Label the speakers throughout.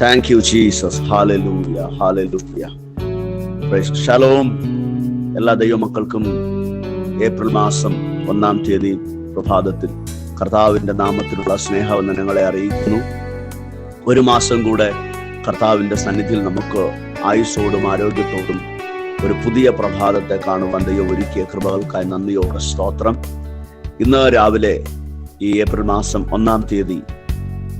Speaker 1: Thank you Jesus hallelujah hallelujah shalom എല്ലാ ദൈവമക്കൾക്കും April മാസം ഒന്നാം തീയതി പ്രഭാതത്തിൽ കർത്താവിന്റെ നാമത്തിലുള്ള സ്നേഹവന്ദനങ്ങളെ അറിയിക്കുന്നു. ഒരു മാസം കൂടെ കർത്താവിന്റെ സന്നിധിയിൽ നമുക്ക് ആയുസ്സോടും ആരോഗ്യത്തോടും ഒരു പുതിയ പ്രഭാതത്തെ കാണുവാൻ ദൈവം ഒരുക്കിയ കൃപകൾക്കായി നന്ദിയോടെ സ്തോത്രം. ഇന്ന് രാവിലെ ഈ ഏപ്രിൽ മാസം ഒന്നാം തീയതി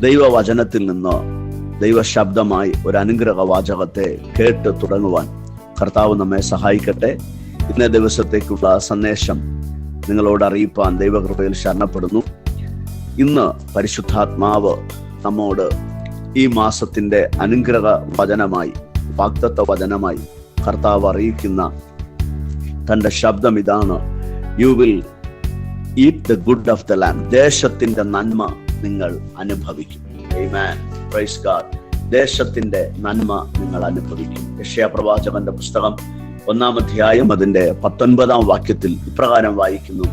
Speaker 1: ദൈവവചനത്തിൽ നിന്ന് ദൈവശബ്ദമായി ഒരു അനുഗ്രഹ വാചകത്തെ കേട്ട് തുടങ്ങുവാൻ കർത്താവ് നമ്മെ സഹായിക്കട്ടെ. ഇന്നേ ദിവസത്തേക്കുള്ള സന്ദേശം നിങ്ങളോട് അറിയിപ്പാൻ ദൈവകൃപയിൽ ശരണപ്പെടുന്നു. ഇന്ന് പരിശുദ്ധാത്മാവ് നമ്മോട് ഈ മാസത്തിന്റെ അനുഗ്രഹ വചനമായി വാക്തത്വ വചനമായി കർത്താവ് അറിയിക്കുന്ന തന്റെ ശബ്ദം ഇതാണ് you will eat the good of the land ദേശത്തിന്റെ നന്മ നിങ്ങൾ അനുഭവിക്കും. Praise God. ദേശത്തിന്റെ നന്മ നിങ്ങൾ അനുഭവിക്കും. യക്ഷയ പ്രവാചകന്റെ പുസ്തകം ഒന്നാം അധ്യായം അതിന്റെ പത്തൊൻപതാം വാക്യത്തിൽ ഇപ്രകാരം വായിക്കുന്നു.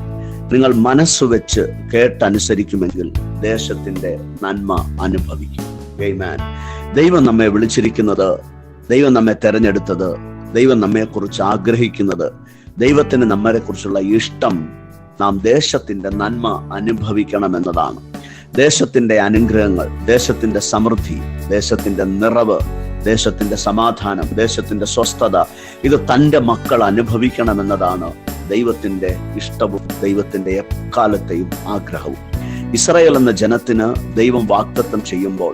Speaker 1: നിങ്ങൾ മനസ്സ് വെച്ച് കേട്ടനുസരിക്കുമെങ്കിൽ ദേശത്തിന്റെ നന്മ അനുഭവിക്കും. Amen. ദൈവം നമ്മെ വിളിച്ചിരിക്കുന്നത് ദൈവം നമ്മെ തെരഞ്ഞെടുത്തത് ദൈവം നമ്മെക്കുറിച്ച് ആഗ്രഹിക്കുന്നത് ദൈവത്തിന് നമ്മളെ കുറിച്ചുള്ള ഇഷ്ടം നാം ദേശത്തിന്റെ നന്മ അനുഭവിക്കണമെന്നതാണ് ദേശത്തിന്റെ അനുഗ്രഹങ്ങൾ ദേശത്തിന്റെ സമൃദ്ധി ദേശത്തിന്റെ നിറവ് ദേശത്തിന്റെ സമാധാനം ദേശത്തിന്റെ സ്വസ്ഥത ഇത് തന്റെ മക്കൾ അനുഭവിക്കണമെന്നതാണ് ദൈവത്തിന്റെ ഇഷ്ടവും ദൈവത്തിന്റെ എക്കാലത്തെയും ആഗ്രഹവും. ഇസ്രായേൽ എന്ന ജനത്തിന് ദൈവം വാക്തത്വം ചെയ്യുമ്പോൾ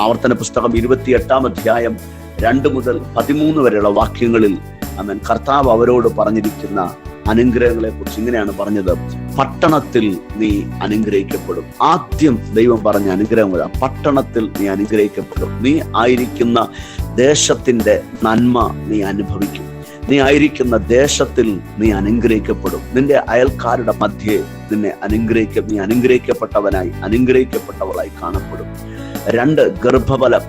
Speaker 1: ആവർത്തന പുസ്തകം ഇരുപത്തിയെട്ടാം അധ്യായം രണ്ട് മുതൽ പതിമൂന്ന് വരെയുള്ള വാക്യങ്ങളിൽ അവൻ കർത്താവ് അവരോട് പറഞ്ഞിരിക്കുന്ന അനുഗ്രഹങ്ങളെ കുറിച്ച് ഇങ്ങനെയാണ് പറഞ്ഞത്. പട്ടണത്തിൽ നീ അനുഗ്രഹിക്കപ്പെടും. ആദ്യം ദൈവം പറഞ്ഞ അനുഗ്രഹം പട്ടണത്തിൽ നീ അനുഗ്രഹിക്കപ്പെടും. നീ ആയിരിക്കുന്ന ദേശത്തിന്റെ നന്മ നീ അനുഭവിക്കും. നീ ആയിരിക്കുന്ന ദേശത്തിൽ നീ അനുഗ്രഹിക്കപ്പെടും. നിന്റെ അയൽക്കാരുടെ മധ്യേ നിന്നെ അനുഗ്രഹിക്ക നീ അനുഗ്രഹിക്കപ്പെട്ടവനായി അനുഗ്രഹിക്കപ്പെട്ടവളായി കാണപ്പെടും. രണ്ട് ഗർഭഫലം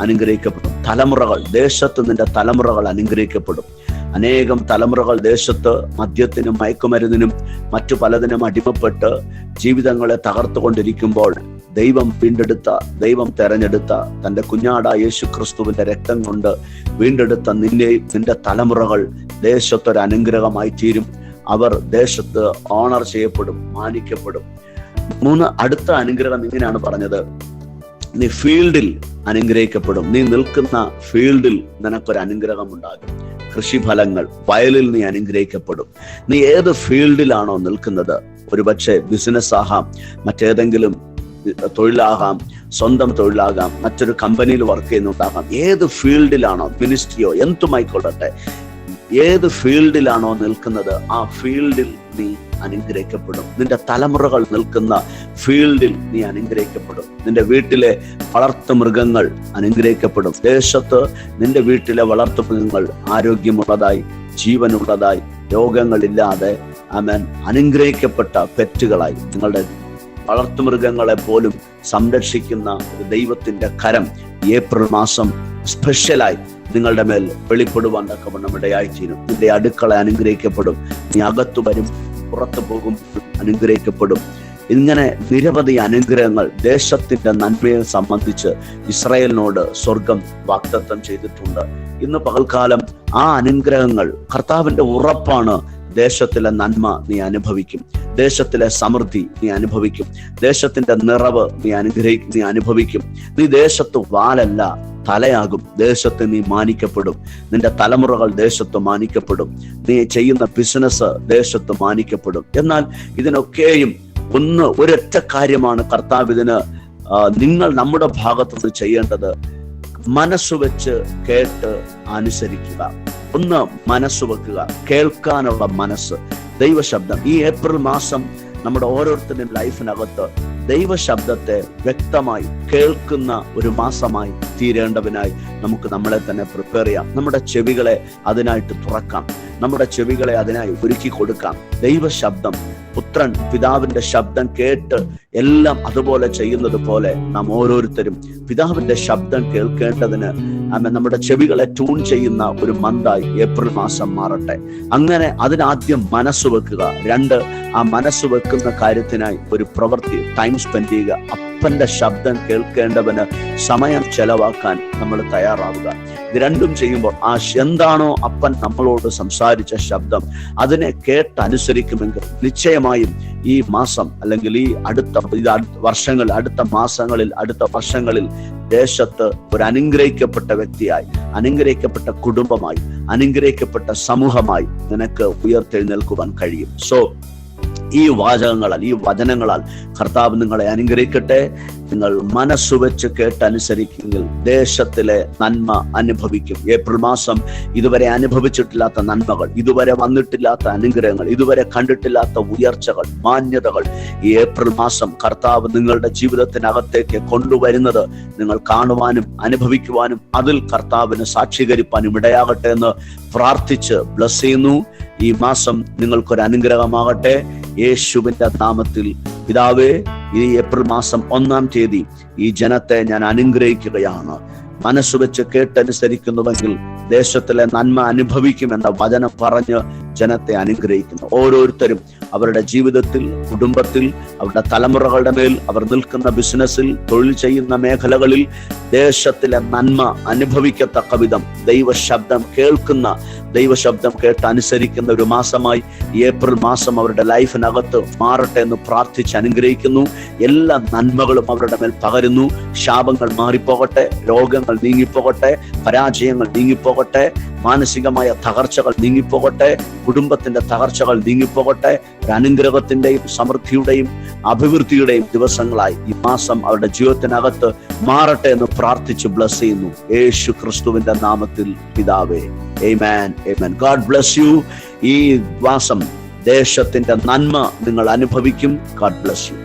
Speaker 1: അനുഗ്രഹിക്കപ്പെടും. തലമുറകൾ ദേശത്ത് നിന്റെ തലമുറകൾ അനുഗ്രഹിക്കപ്പെടും. അനേകം തലമുറകൾ ദേശത്ത് മദ്യത്തിനും മയക്കുമരുന്നിനും മറ്റു പലതിനും അടിമപ്പെട്ട് ജീവിതങ്ങളെ തകർത്തുകൊണ്ടിരിക്കുമ്പോൾ ദൈവം വീണ്ടെടുത്ത ദൈവം തെരഞ്ഞെടുത്ത തന്റെ കുഞ്ഞാട യേശു ക്രിസ്തുവിന്റെ രക്തം കൊണ്ട് വീണ്ടെടുത്ത നിന്നെയും നിന്റെ തലമുറകൾ ദേശത്തൊരു അനുഗ്രഹമായി തീരും. അവർ ദേശത്ത് ഓണർ ചെയ്യപ്പെടും മാനിക്കപ്പെടും. മൂന്ന് അടുത്ത അനുഗ്രഹം ഇങ്ങനെയാണ് പറഞ്ഞത്. നീ ഫീൽഡിൽ അനുഗ്രഹിക്കപ്പെടും. നീ നിൽക്കുന്ന ഫീൽഡിൽ നിനക്കൊരു അനുഗ്രഹം ഉണ്ടാകും കൃഷിഫലങ്ങൾ വയലിൽ നീ അനുഗ്രഹിക്കപ്പെടും. നീ ഏത് ഫീൽഡിലാണോ നിൽക്കുന്നത് ഒരുപക്ഷെ ബിസിനസ് ആകാം മറ്റേതെങ്കിലും തൊഴിലാകാം സ്വന്തം തൊഴിലാകാം മറ്റൊരു കമ്പനിയിൽ വർക്ക് ചെയ്യുന്നുണ്ടാകാം ഏത് ഫീൽഡിലാണോ മിനിസ്ട്രിയോ എന്തുമായിക്കൊള്ളട്ടെ ഏത് ഫീൽഡിലാണോ നിൽക്കുന്നത് ആ ഫീൽഡിൽ നീ അനുഗ്രഹിക്കപ്പെടും. നിന്റെ തലമുറകൾ നിൽക്കുന്ന ഫീൽഡിൽ നീ അനുഗ്രഹിക്കപ്പെടും. നിന്റെ വീട്ടിലെ വളർത്തു മൃഗങ്ങൾ അനുഗ്രഹിക്കപ്പെടും. ദേശത്ത് നിന്റെ വീട്ടിലെ വളർത്തു മൃഗങ്ങൾ ആരോഗ്യമുള്ളതായി ജീവനുള്ളതായി രോഗങ്ങളില്ലാതെ അമൻ അനുഗ്രഹിക്കപ്പെട്ട പെറ്റുകളായി. നിങ്ങളുടെ വളർത്തുമൃഗങ്ങളെ പോലും സംരക്ഷിക്കുന്ന ഒരു ദൈവത്തിന്റെ കരം ഏപ്രിൽ മാസം സ്പെഷ്യലായി നിങ്ങളുടെ മേൽ വെളിപ്പെടുവാൻ തക്കവണ്ണം ഇടയായിത്തീരും നിന്റെ അടുക്കള അനുഗ്രഹിക്കപ്പെടും. നീ അകത്തു വരും. പുറത്തു പോകും അനുഗ്രഹിക്കപ്പെടും. ഇങ്ങനെ നിരവധി അനുഗ്രഹങ്ങൾ ദേശത്തിന്റെ നന്മയെ സംബന്ധിച്ച് ഇസ്രായേലിനോട് സ്വർഗം വാഗ്ദത്തം ചെയ്തിട്ടുണ്ട്. ഇന്ന് പകൽക്കാലം ആ അനുഗ്രഹങ്ങൾ കർത്താവിന്റെ ഉറപ്പാണ്. ദേശത്തിലെ നന്മ നീ അനുഭവിക്കും. ദേശത്തിലെ സമൃദ്ധി നീ അനുഭവിക്കും. ദേശത്തിന്റെ നിറവ് നീ അനുഗ്രഹി നീ അനുഭവിക്കും. നീ ദേശത്ത് വാലല്ല. തലയാകും. ദേശത്ത് നീ മാനിക്കപ്പെടും. നിന്റെ തലമുറകൾ ദേശത്ത് മാനിക്കപ്പെടും. നീ ചെയ്യുന്ന ബിസിനസ് ദേശത്ത് മാനിക്കപ്പെടും. എന്നാൽ ഇതിനൊക്കെയും ഒന്ന് ഒരൊറ്റ കാര്യമാണ് കർത്താവ് ഇതിന് നിങ്ങൾ നമ്മുടെ ഭാഗത്തുനിന്ന് ചെയ്യേണ്ടത് മനസ്സ് വെച്ച് കേട്ട് അനുസരിക്കുക. ഒന്ന് മനസ്സ് വെക്കുക. കേൾക്കാനുള്ള മനസ്സ്. ദൈവശബ്ദം. ഈ ഏപ്രിൽ മാസം നമ്മുടെ ഓരോരുത്തരുടെയും ലൈഫിനകത്ത് ദൈവശബ്ദത്തെ വ്യക്തമായി കേൾക്കുന്ന ഒരു മാസമായി തീരേണ്ടവനായി നമുക്ക് നമ്മളെ തന്നെ പ്രിപ്പയർ ചെയ്യാം. നമ്മുടെ ചെവികളെ അതിനായിട്ട് തുറക്കാം. നമ്മുടെ ചെവികളെ അതിനായി ഒരുക്കി കൊടുക്കാം. ദൈവശബ്ദം പുത്രൻ പിതാവിന്റെ ശബ്ദം കേട്ട് എല്ലാം അതുപോലെ ചെയ്യുന്നത് പോലെ നാം ഓരോരുത്തരും പിതാവിന്റെ ശബ്ദം കേൾക്കേണ്ടതിന് നമ്മുടെ ചെവികളെ ട്യൂൺ ചെയ്യുന്ന ഒരു മന്തായി ഏപ്രിൽ മാസം മാറട്ടെ. അങ്ങനെ അതിനാദ്യം മനസ്സ് വെക്കുക. രണ്ട് ആ മനസ്സ് വെക്കുന്ന കാര്യത്തിനായി ഒരു പ്രവൃത്തി ടൈം സ്പെൻഡ് ചെയ്യുക. അപ്പന്റെ ശബ്ദം കേൾക്കേണ്ടവന് സമയം ചെലവാക്കാൻ നമ്മൾ തയ്യാറാവുക. ഇത് രണ്ടും ചെയ്യുമ്പോൾ ആ എന്താണോ അപ്പൻ നമ്മളോട് സംസാരിച്ച ശബ്ദം അതിനെ കേട്ടനുസരിക്കുമെങ്കിൽ നിശ്ചയമായും ഈ മാസം അല്ലെങ്കിൽ ഈ അടുത്ത വർഷങ്ങൾ അടുത്ത മാസങ്ങളിൽ അടുത്ത വർഷങ്ങളിൽ ദേശത്ത് ഒരു അനുഗ്രഹിക്കപ്പെട്ട വ്യക്തിയായി അനുഗ്രഹിക്കപ്പെട്ട കുടുംബമായി അനുഗ്രഹിക്കപ്പെട്ട സമൂഹമായി നിനക്ക് ഉയർത്തെഴുന്നേൽക്കുവാൻ കഴിയും. സോ ഈ വാചകങ്ങളാൽ ഈ വചനങ്ങളാൽ കർത്താവ് നിങ്ങളെ അനുഗ്രഹിക്കട്ടെ. നിങ്ങൾ മനസ്സു വെച്ച് കേട്ടനുസരിക്കുമെങ്കിൽ ദേശത്തിലെ നന്മ അനുഭവിക്കും. ഏപ്രിൽ മാസം ഇതുവരെ അനുഭവിച്ചിട്ടില്ലാത്ത നന്മകൾ ഇതുവരെ വന്നിട്ടില്ലാത്ത അനുഗ്രഹങ്ങൾ ഇതുവരെ കണ്ടിട്ടില്ലാത്ത ഉയർച്ചകൾ മാന്യതകൾ ഈ ഏപ്രിൽ മാസം കർത്താവ് നിങ്ങളുടെ ജീവിതത്തിനകത്തേക്ക് കൊണ്ടുവരുന്നത് നിങ്ങൾ കാണുവാനും അനുഭവിക്കുവാനും അതിൽ കർത്താവിന് സാക്ഷീകരിപ്പാനും ഇടയാകട്ടെ എന്ന് പ്രാർത്ഥിച്ച് ബ്ലസ് ചെയ്യുന്നു. ഈ മാസം നിങ്ങൾക്കൊരു അനുഗ്രഹമാകട്ടെ. യേശുവിന്റെ നാമത്തിൽ പിതാവേ ഈ ഏപ്രിൽ മാസം ഒന്നാം തീയതി ഈ ജനത്തെ ഞാൻ അനുഗ്രഹിക്കുകയാണ്. മനസ്സ് വെച്ച് കേട്ടനുസരിക്കുന്നുവെങ്കിൽ ദേശത്തിലെ നന്മ അനുഭവിക്കുമെന്ന വചനം പറഞ്ഞ് ജനത്തെ അനുഗ്രഹിക്കുന്നു. ഓരോരുത്തരും അവരുടെ ജീവിതത്തിൽ കുടുംബത്തിൽ അവരുടെ തലമുറകളുടെ മേൽ അവർ നിൽക്കുന്ന ബിസിനസ്സിൽ തൊഴിൽ ചെയ്യുന്ന മേഖലകളിൽ ദേശത്തിലെ നന്മ അനുഭവിക്കത്തക്ക വിധം ദൈവശബ്ദം കേൾക്കുന്ന ദൈവശബ്ദം കേട്ട് അനുസരിക്കുന്ന ഒരു മാസമായി ഏപ്രിൽ മാസം അവരുടെ ലൈഫിനകത്ത് മാറട്ടെ എന്ന് പ്രാർത്ഥിച്ച് അനുഗ്രഹിക്കുന്നു. എല്ലാ നന്മകളും അവരുടെ മേൽ പകരുന്നു. ശാപങ്ങൾ മാറിപ്പോകട്ടെ രോഗങ്ങൾ നീങ്ങിപ്പോകട്ടെ പരാജയങ്ങൾ നീങ്ങിപ്പോകട്ടെ മാനസികമായ തകർച്ചകൾ നീങ്ങിപ്പോകട്ടെ കുടുംബത്തിന്റെ തകർച്ചകൾ നീങ്ങിപ്പോകട്ടെ ഒരു അനുഗ്രഹത്തിന്റെയും സമൃദ്ധിയുടെയും അഭിവൃദ്ധിയുടെയും ദിവസങ്ങളായി ഈ മാസം അവരുടെ ജീവിതത്തിനകത്ത് മാറട്ടെ എന്ന് പ്രാർത്ഥിച്ച് ബ്ലസ് ചെയ്യുന്നു യേശു ക്രിസ്തുവിന്റെ നാമത്തിൽ പിതാവേ Amen. Amen. God bless you ഈ മാസം ദേശത്തിന്റെ നന്മ നിങ്ങൾ അനുഭവിക്കും ഗാഡ് ബ്ലസ് യു